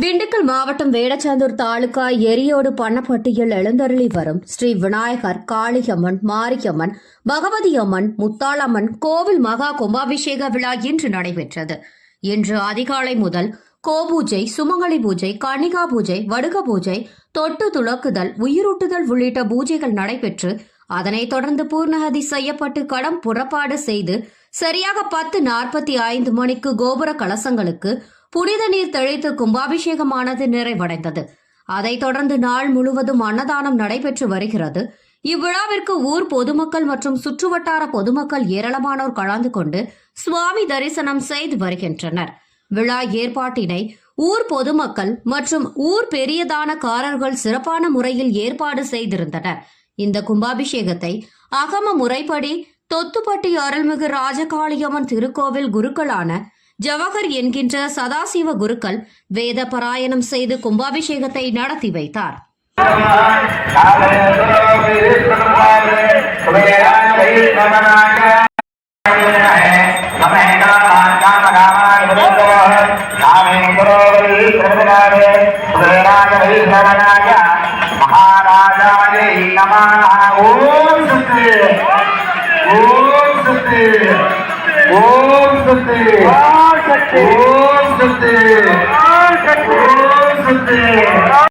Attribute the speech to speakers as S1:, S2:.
S1: திண்டுக்கல் மாவட்டம் வேடச்சந்தூர் தாலுகா எரியோடு பண்ணப்பட்டியில் எழுந்தருளி வரும் ஸ்ரீ விநாயகர் காளியம்மன் மாரியம்மன் பகவதி அம்மன் முத்தாளம்மன் கோவில் மகா கும்பாபிஷேக விழா இன்று நடைபெற்றது. இன்று அதிகாலை முதல் கோபூஜை சுமங்கலி பூஜை கன்னிகா பூஜை வடுக பூஜை தொட்டு துளக்குதல் உயிரூட்டுதல் உள்ளிட்ட பூஜைகள் நடைபெற்று அதனைத் தொடர்ந்து பூர்ணகதி செய்யப்பட்டு கடம் புறப்பாடு செய்து சரியாக பத்து நாற்பத்தி ஐந்து மணிக்கு கோபுர கலசங்களுக்கு புனித நீர் தெளித்து கும்பாபிஷேகமானது நிறைவடைந்தது. அதைத் தொடர்ந்து நாள் முழுவதும் அன்னதானம் நடைபெற்று வருகிறது. இவ்விழாவிற்கு ஊர் பொதுமக்கள் மற்றும் சுற்றுவட்டார பொதுமக்கள் ஏராளமானோர் கலந்து கொண்டு சுவாமி தரிசனம் செய்து வருகின்றனர். விழா ஏற்பாட்டினை ஊர் பொதுமக்கள் மற்றும் ஊர் பெரியதானக்காரர்கள் சிறப்பான முறையில் ஏற்பாடு செய்திருந்தனர். இந்த கும்பாபிஷேகத்தை அகம முறைப்படி தொத்துப்பட்டி அருள்மிகு ராஜகாளியம்மன் திருக்கோவில் குருக்களான ஜவஹர் என்கின்ற சதாசிவ குருக்கள் வேத பாராயணம் செய்து கும்பாபிஷேகத்தை நடத்தி வைத்தார்.
S2: மகாராஜாய நம சத்து ஓம் சத்து